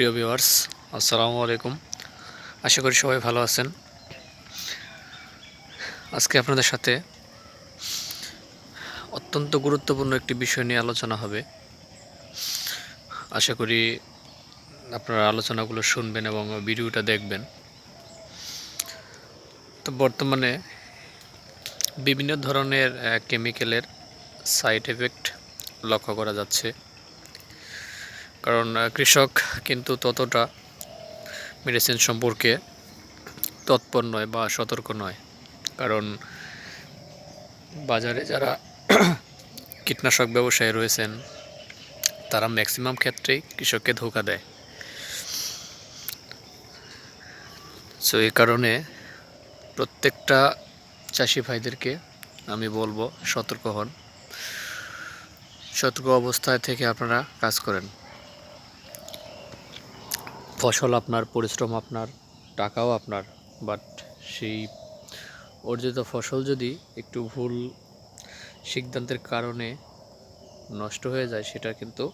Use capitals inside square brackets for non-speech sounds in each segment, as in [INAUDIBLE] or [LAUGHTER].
প্রিয় ভিউয়ার্স, আসসালামু আলাইকুম। আশা করি সবাই ভালো আছেন। আজকে আপনাদের সাথে অত্যন্ত গুরুত্বপূর্ণ একটি বিষয় নিয়ে আলোচনা হবে। আশা করি আপনারা আলোচনাগুলো শুনবেন এবং ভিডিওটা দেখবেন। তো বর্তমানে বিভিন্ন ধরনের কেমিক্যালের সাইড এফেক্ট লক্ষ্য করা যাচ্ছে। কারণ কৃষক কিন্তু ততটা মেডিসিন সম্পর্কে তৎপর নয় বা সতর্ক নয়। কারণ, বাজারে যারা [CLEARS THROAT] কীটনাশক ব্যবসায়ী রয়েছেন, তারা ম্যাক্সিমাম ক্ষেত্রেই কৃষককে ধোকা দেয়। সো এই কারণে প্রত্যেকটা চাষি ভাইদেরকে আমি বলব, সতর্ক হন। সতর্ক অবস্থায় থেকে আপনারা কাজ করেন। ফসল আপনার, পরিশ্রম আপনার, টাকাও আপনার বাট সেই অর্জিত ফসল যদি একটু ভুল সিদ্ধান্তের কারণে নষ্ট হয়ে যায়, সেটা কিন্তু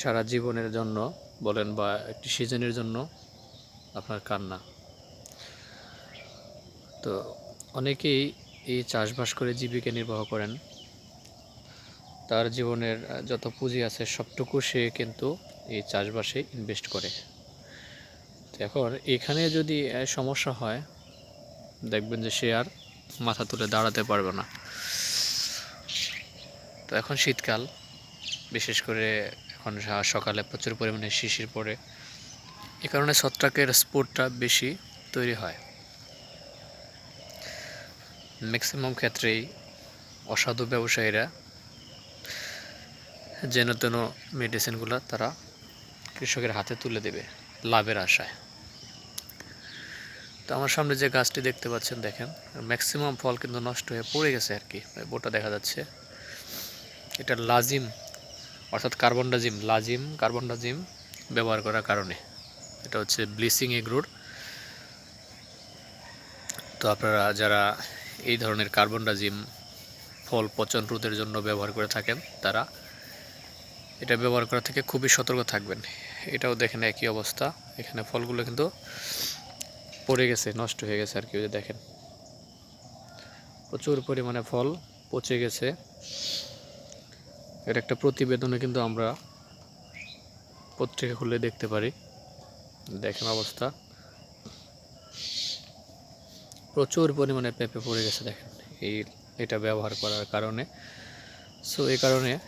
সারা জীবনের জন্য বলেন বা একটি সিজনের জন্য আপনার কান্না। তো অনেকেই এই চাষবাস করে জীবিকা নির্বাহ করেন। তার জীবনের যত পুঁজি আছে সবটুকু সে কিন্তু এই চাষবাসে ইনভেস্ট করে। এখন এখানে যদি সমস্যা হয়, দেখবেন যে সে আর মাথা তুলে দাঁড়াতে পারবে না। তো এখন শীতকাল, বিশেষ করে এখন সকালে প্রচুর পরিমাণে শিশির পড়ে। এ কারণে ছত্রাকের স্পোর্টটা বেশি তৈরি হয়। ম্যাক্সিমাম ক্ষেত্রেই অসাধু ব্যবসায়ীরা যেন তেন মেডিসিনগুলো তারা কৃষকের হাতে তুলে দেবে, লাভের আশায়। তো আমার সামনে যে গাছটি দেখতে পাচ্ছেন, দেখেন ম্যাক্সিমাম ফল কিন্তু নষ্ট হয়ে পড়ে গেছে আর কি বোটা দেখা যাচ্ছে। এটা লাজিম অর্থাৎ কার্বনডাজিম লাজিম কার্বনডাজিম ব্যবহার করার কারণে। এটা হচ্ছে ব্লিচিং এগ্রোর তো আপনারা যারা এই ধরনের কার্বনডাজিম ফল পচন রোধের জন্য ব্যবহার করে থাকেন, তারা এটা ব্যবহার করা থেকে খুবই সতর্ক থাকবেন। এটাও দেখেন একই অবস্থা। এখানে ফলগুলো কিন্তু পড়ে গেছে, নষ্ট হয়ে গেছে আর কি দেখেন। প্রচুর পরিমাণে ফল পচে গেছে। এর একটা প্রতিবেদনে কিন্তু আমরা পত্রিকা খুলে দেখতে পারি। দেখেন অবস্থা। প্রচুর পরিমাণে পেঁপে পড়ে গেছে, দেখেন। এই, এটা ব্যবহার করার কারণে। সো, এই কারণে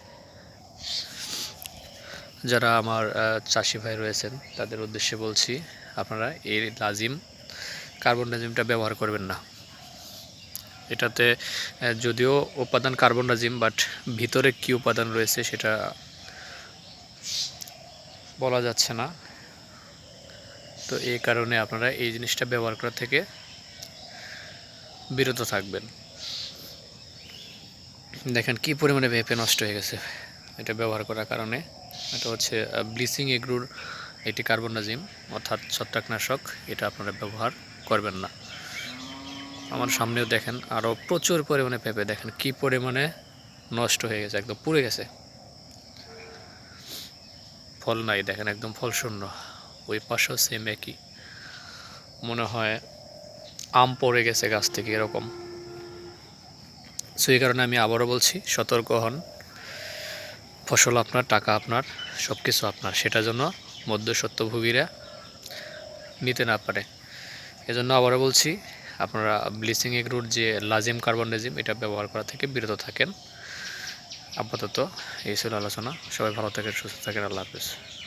যারা আমার চাষি ভাই রয়েছেন, তাদের উদ্দেশ্যে বলছি, আপনারা এই লাজিম কার্বন ডাজিমটা ব্যবহার করবেন না। এটাতে যদিও উপাদান কার্বন ডাজিম বাট ভিতরে কী উপাদান রয়েছে সেটা বলা যাচ্ছে না। তো এই কারণে আপনারা এই জিনিসটা ব্যবহার করা থেকে বিরত থাকবেন। দেখেন কি পরিমাণে পেঁপে নষ্ট হয়ে গেছে এটা ব্যবহার করার কারণে। এটা হচ্ছে ব্লিচিং এগ্রুর এটি কার্বনডাজিম, অর্থাৎ ছত্রাকনাশক। এটা আপনারা ব্যবহার করবেন না। আমার সামনেও দেখেন আরও প্রচুর পরিমাণে পেঁপে। দেখেন কি পরিমাণে নষ্ট হয়ে গেছে, একদম পুড়ে গেছে। ফল নাই, দেখেন একদম ফল শূন্য। ওই পাশেও সেম একই। মনে হয় আম পড়ে গেছে গাছ থেকে এরকম। সো এই কারণে আমি আবারও বলছি, সতর্ক হন। ফসল আপনার, টাকা আপনার সব কিছু আপনার। সেটা জন্য মধ্যসত্ত্বভোগীরা নিতে না পারে। এজন্য আবারও বলছি, আপনারা ব্লিচিং এগ্রুর যে লাজিম কার্বন রেজিম, এটা ব্যবহার করা থেকে বিরত থাকেন। আপাতত এই ছিল আলোচনা। সবাই ভালো থাকেন, সুস্থ থাকেন। আল্লাহ হাফিজ।